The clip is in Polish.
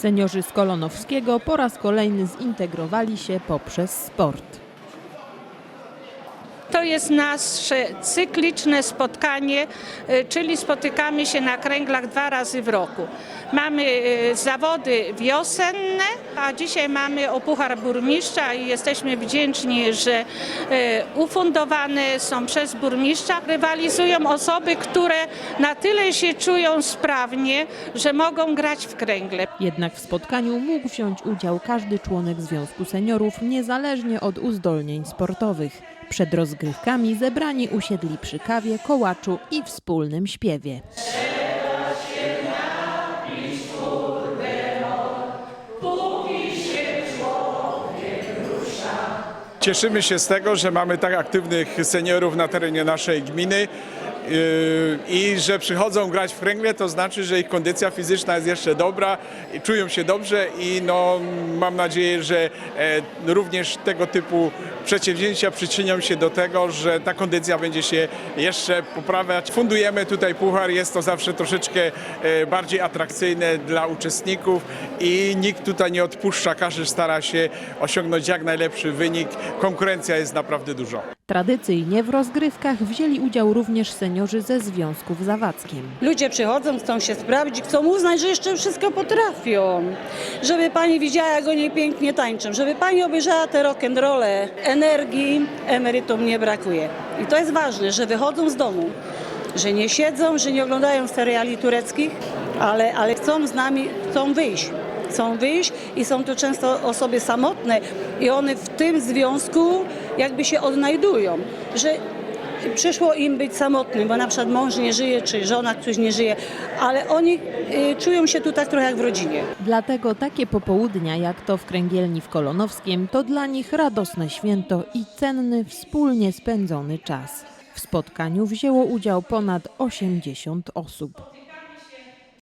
Seniorzy z Kolonowskiego po raz kolejny zintegrowali się poprzez sport. To jest nasze cykliczne spotkanie, y, czyli spotykamy się na kręglach dwa razy w roku. Mamy y, zawody wiosenne, a dzisiaj mamy o Puchar Burmistrza i jesteśmy wdzięczni, że y, ufundowane są przez burmistrza. Rywalizują osoby, które na tyle się czują sprawnie, że mogą grać w kręgle. Jednak w spotkaniu mógł wziąć udział każdy członek Związku Seniorów, niezależnie od uzdolnień sportowych. Przed rozgrywkami zebrani usiedli przy kawie, kołaczu i wspólnym śpiewie. Cieszymy się z tego, że mamy tak aktywnych seniorów na terenie naszej gminy i że przychodzą grać w kręgle, to znaczy, że ich kondycja fizyczna jest jeszcze dobra, czują się dobrze i no, mam nadzieję, że e, również tego typu przedsięwzięcia przyczynią się do tego, że ta kondycja będzie się jeszcze poprawiać. Fundujemy tutaj puchar, jest to zawsze troszeczkę e, bardziej atrakcyjne dla uczestników i nikt tutaj nie odpuszcza, każdy stara się osiągnąć jak najlepszy wynik. Konkurencja jest naprawdę duża. Tradycyjnie w rozgrywkach wzięli udział również seniorzy ze Związków Zawadzkiem. Ludzie przychodzą, chcą się sprawdzić, chcą uznać, że jeszcze wszystko potrafią. Żeby pani widziała, jak oni pięknie tańczą, żeby pani obejrzała te rock'n'rolle. Energii emerytom nie brakuje. I to jest ważne, że wychodzą z domu, że nie siedzą, że nie oglądają seriali tureckich, ale, ale chcą z nami, chcą wyjść. Chcą wyjść i są to często osoby samotne i one w tym związku jakby się odnajdują, że przyszło im być samotnym, bo na przykład mąż nie żyje, czy żona ktoś nie żyje, ale oni y, czują się tu tak trochę jak w rodzinie. Dlatego takie popołudnia jak to w Kręgielni w Kolonowskiem to dla nich radosne święto i cenny wspólnie spędzony czas. W spotkaniu wzięło udział ponad 80 osób.